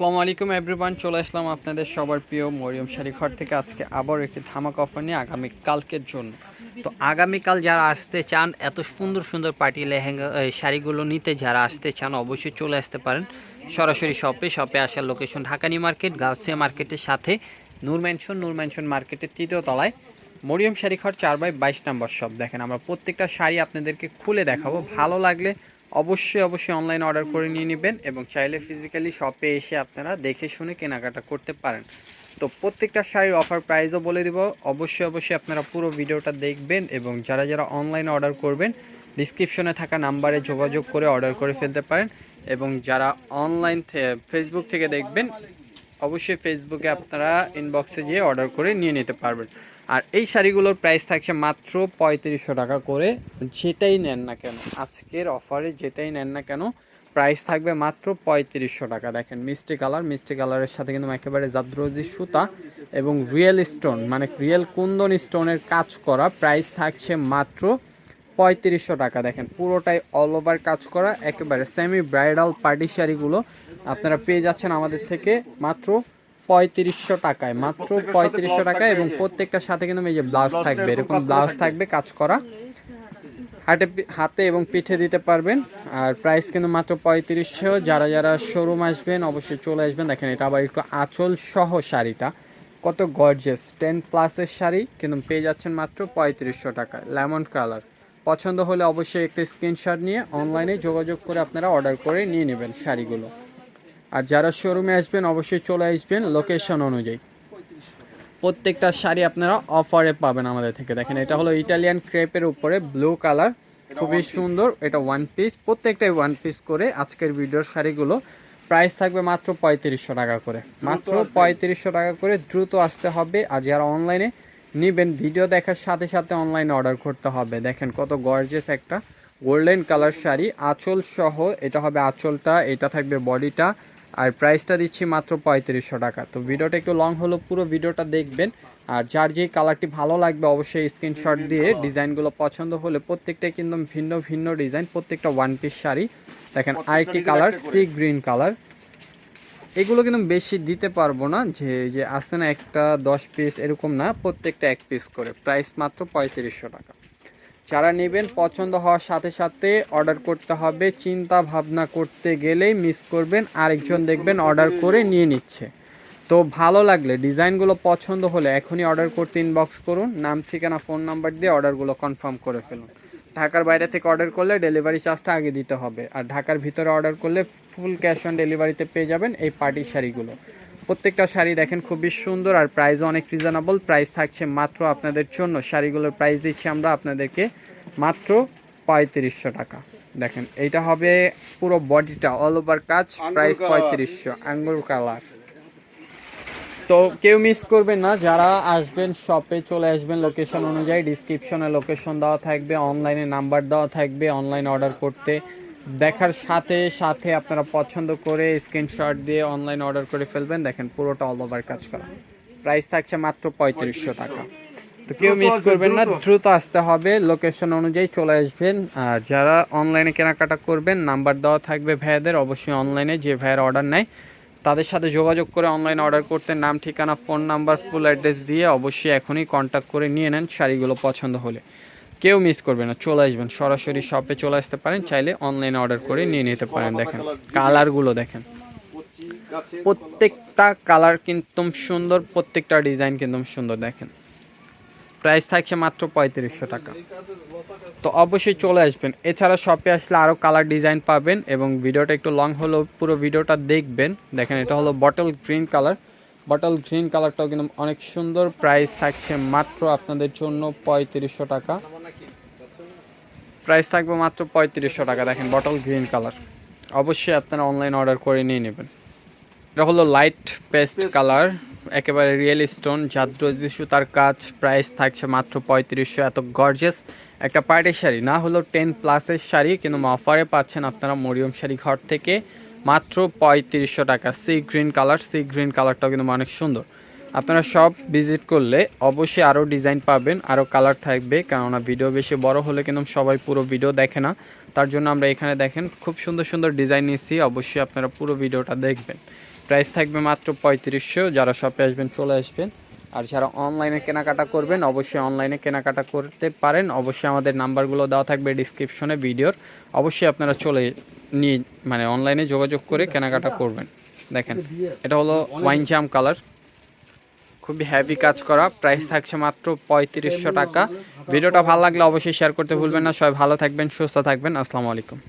আসসালামু আলাইকুম এভরিওয়ান চলে আসলাম আপনাদের সবার প্রিয় মরিয়ম শাড়ি ঘর থেকে। আজকে আবার একটি ধামাক অফার নিয়ে আগামী কালকের জন্য। তো আগামীকাল যারা আসতে চান, এত সুন্দর সুন্দর পার্টি লেহেঙ্গা শাড়িগুলো নিতে যারা আসতে চান, অবশ্যই চলে আসতে পারেন। সরাসরি শপে শপে আসার লোকেশন ঢাকানি মার্কেট গাউসিয়া মার্কেটের সাথে নূর ম্যানশন নূর মার্কেটের তৃতীয় তলায়। মরিয়ম শাড়ি ঘর চার বাই বাইশ নম্বর শপ দেখেন, আমরা প্রত্যেকটা শাড়ি আপনাদেরকে খুলে দেখাবো। ভালো লাগলে অবশ্যই অবশ্যই অনলাইন অর্ডার করে নিয়ে নেবেন এবং চাইলে ফিজিক্যালি শপে এসে আপনারা দেখে শুনে কেনাকাটা করতে পারেন। তো প্রত্যেকটা শাড়ির অফার প্রাইসও বলে দিব। অবশ্যই অবশ্যই আপনারা পুরো ভিডিওটা দেখবেন এবং যারা যারা অনলাইনে অর্ডার করবেন ডিসক্রিপশনে থাকা নাম্বারে যোগাযোগ করে অর্ডার করে ফেলতে পারেন এবং যারা অনলাইন ফেসবুক থেকে দেখবেন, অবশ্যই ফেসবুকে আপনারা ইনবক্সে গিয়ে অর্ডার করে নিয়ে নিতে পারবেন। আর এই শাড়িগুলোর প্রাইস থাকছে মাত্র পঁয়ত্রিশশো টাকা করে। যেটাই নেন না কেন, আজকের অফারে যেটাই নেন না কেন প্রাইস থাকবে মাত্র পঁয়ত্রিশশো টাকা। দেখেন, মিষ্টি কালার মিষ্টি কালারের সাথে কিন্তু একেবারে জাদ্রজি সুতা এবং রিয়েল স্টোন মানে রিয়েল কুন্দন স্টোনের কাজ করা প্রাইস থাকছে মাত্র পঁয়ত্রিশশো টাকা। দেখেন, পুরোটাই অল ওভার কাজ করা, একেবারে সেমি ব্রাইডাল পার্টি শাড়িগুলো আপনারা পেয়ে যাচ্ছেন আমাদের থেকে মাত্র পঁয়ত্রিশশো টাকায় মাত্র পঁয়ত্রিশশো টাকায় এবং প্রত্যেকটার সাথে কিন্তু এই যে ব্লাউজ থাকবে এরকম ব্লাউজ থাকবে। কাজ করা। হাতে পি- হাতে এবং পিঠে দিতে পারবেন আর প্রাইস কিন্তু মাত্র পঁয়ত্রিশশো। যারা যারা শোরুম আসবেন অবশ্যই চলে আসবেন। দেখেন এটা আবার একটু আঁচল সহ শাড়িটা। কত গর্জেস টেন প্লাসের শাড়ি কিন্তু পেয়ে যাচ্ছেন মাত্র পঁয়ত্রিশশো টাকায়। লেমন কালার পছন্দ হলে অবশ্যই একটা স্ক্রিনশট নিয়ে অনলাইনে যোগাযোগ করে আপনারা অর্ডার করে নিয়ে নেবেন শাড়িগুলো। আর যারা শোরুমে আসবেন, অবশ্যই চলে আসবেন লোকেশন অনুযায়ী। প্রত্যেকটা শাড়ি আপনারা অফারে পাবেন আমাদের থেকে। দেখেন, এটা হলো ইটালিয়ান ক্রেপের উপরে ব্লু কালার খুবই সুন্দর। এটা ওয়ান পিস প্রত্যেকটাই ওয়ান পিস করে আজকের ভিডিওর শাড়িগুলো। প্রাইস থাকবে মাত্র পঁয়ত্রিশশো টাকা করে। মাত্র পঁয়ত্রিশশো টাকা করে দ্রুত আসতে হবে। আর যারা অনলাইনে নেবেন ভিডিও দেখার সাথে সাথে অনলাইনে অর্ডার করতে হবে। দেখেন, কত গর্জেস একটা গোল্ডেন কালার শাড়ি। আঁচল সহ, এটা হবে আঁচলটা, এটা থাকবে বডিটা আর প্রাইসটা দিচ্ছি মাত্র পঁয়ত্রিশশো টাকা। তো ভিডিওটা একটু লং হলো পুরো ভিডিওটা দেখবেন। আর যার যেই কালারটি ভালো লাগবে অবশ্যই স্ক্রিনশট দিয়ে ডিজাইনগুলো পছন্দ হলে প্রত্যেকটাই কিন্তু ভিন্ন ভিন্ন ডিজাইন প্রত্যেকটা ওয়ান পিস শাড়ি। দেখেন আরেকটি কালার সি গ্রিন কালার এগুলো কিন্তু বেশি দিতে পারব না যে যে আসছে না একটা দশ পিস এরকম না প্রত্যেকটা এক পিস করে। প্রাইস মাত্র পঁয়ত্রিশশো টাকা। যারা নেবেন পছন্দ হওয়ার সাথে সাথে অর্ডার করতে হবে, চিন্তা ভাবনা করতে গেলেই মিস করবেন, আরেকজন দেখবেন অর্ডার করে নিয়ে নিচ্ছে। তো ভালো লাগলে, ডিজাইনগুলো পছন্দ হলে এখনই অর্ডার করতে ইনবক্স করুন, নাম, ঠিকানা ফোন নাম্বার দিয়ে অর্ডারগুলো কনফার্ম করে ফেলুন। ঢাকার বাইরে থেকে অর্ডার করলে ডেলিভারি চার্জটা আগে দিতে হবে, আর ঢাকার ভিতরে অর্ডার করলে ফুল ক্যাশ অন ডেলিভারিতে পেয়ে যাবেন এই পার্টি শাড়িগুলো। প্রত্যেকটা শাড়ি দেখেন খুবই সুন্দর আর প্রাইসও অনেক রিজনেবল প্রাইস থাকছে মাত্র আপনাদের জন্য। শাড়িগুলোর প্রাইস দিচ্ছি আমরা আপনাদেরকে মাত্র পঁয়ত্রিশশো টাকা। দেখেন এইটা হবে পুরো বডিটা অল ওভার কাজ প্রাইস পঁয়ত্রিশশো আঙ্গুর কালার তো কেউ মিস করবেন না যারা আসবেন শপে চলে আসবেন লোকেশন অনুযায়ী ডিসক্রিপশনে লোকেশন দেওয়া থাকবে অনলাইনে নাম্বার দেওয়া থাকবে অনলাইন অর্ডার করতে। দেখার সাথে সাথে আপনারা পছন্দ করে স্ক্রিনশট দিয়ে অনলাইন অর্ডার করে ফেলবেন। দেখেন পুরোটা অল ওভার কাজ করা। প্রাইস থাকছে মাত্র পঁয়ত্রিশশো টাকা। তো কেউ মিস করবেন না, দ্রুত আসতে হবে। লোকেশন অনুযায়ী চলে আসবেন। আর যারা অনলাইনে কেনাকাটা করবেন নাম্বার দেওয়া থাকবে ভাইয়াদের। অবশ্যই অনলাইনে যে ভাইয়ের অর্ডার নেয়, তাদের সাথে যোগাযোগ করে অনলাইন অর্ডার করতে নাম, ঠিকানা ফোন নাম্বার ফুল অ্যাড্রেস দিয়ে অবশ্যই এখনই কন্ট্যাক্ট করে নিয়ে নেন শাড়িগুলো পছন্দ হলে। কেউ মিস করবে না, চলে আসবেন। সরাসরি শপে চলে আসতে পারেন, চাইলে অনলাইনে অর্ডার করে নিয়ে নিতে পারেন, দেখেন। কালারগুলো দেখেন। প্রত্যেকটা কালার কিন্তু সুন্দর, প্রত্যেকটা ডিজাইন কিন্তু সুন্দর, দেখেন। প্রাইস থাকছে মাত্র পঁয়ত্রিশশো টাকা। তো অবশ্যই চলে আসবেন। এছাড়া শপে আসলে আরও কালার ডিজাইন পাবেন এবং ভিডিওটা একটু লং হলেও পুরো ভিডিওটা দেখবেন। দেখেন, এটা হলো bottle green colour bottle green কালারটাও কিন্তু অনেক সুন্দর। প্রাইস থাকছে মাত্র আপনাদের জন্য পঁয়ত্রিশশো টাকা। প্রাইস থাকবে মাত্র পঁয়ত্রিশশো টাকা। দেখেন বটল গ্রিন কালার অবশ্যই আপনারা অনলাইন অর্ডার করে নিয়ে নেবেন। এটা হলো লাইট পেস্ট কালার একেবারে রিয়েল স্টোন জাদ্রজি সুতার কাজ। প্রাইস থাকছে মাত্র পঁয়ত্রিশশো। এত গর্জেস একটা পার্টি শাড়ি না হলো টেন প্লাসের শাড়ি কিন্তু অফারে পাচ্ছেন আপনারা মরিয়ম শাড়ি ঘর থেকে। মাত্র পঁয়ত্রিশশো টাকা। Sea green colour sea green কালারটাও কিন্তু অনেক সুন্দর। আপনারা সব ভিজিট করলে অবশ্যই আরও ডিজাইন পাবেন আরও কালার থাকবে কেননা ভিডিও বেশি বড় হলে কিন্তু সবাই পুরো ভিডিও দেখে না। তার জন্য আমরা এখানে দেখেন খুব সুন্দর সুন্দর ডিজাইন নিচ্ছি অবশ্যই আপনারা পুরো ভিডিওটা দেখবেন। প্রাইস থাকবে মাত্র পঁয়ত্রিশশো যারা শপে আসবেন চলে আসবেন। আর যারা অনলাইনে কেনাকাটা করবেন অবশ্যই অনলাইনে কেনাকাটা করতে পারেন। অবশ্যই আমাদের নাম্বারগুলো দেওয়া থাকবে ডিসক্রিপশনে ভিডিওর অবশ্যই আপনারা চলে নিয়ে মানে অনলাইনে যোগাযোগ করে কেনাকাটা করবেন। দেখেন এটা হলো ওয়াইন জাম কালার খুবই হ্যাভি কাজ করা। প্রাইস থাকছে মাত্র পঁয়ত্রিশশো টাকা। ভিডিওটা ভালো লাগলে অবশ্যই শেয়ার করতে ভুলবেন না। সবাই ভালো থাকবেন, সুস্থ থাকবেন। আসসালামু আলাইকুম।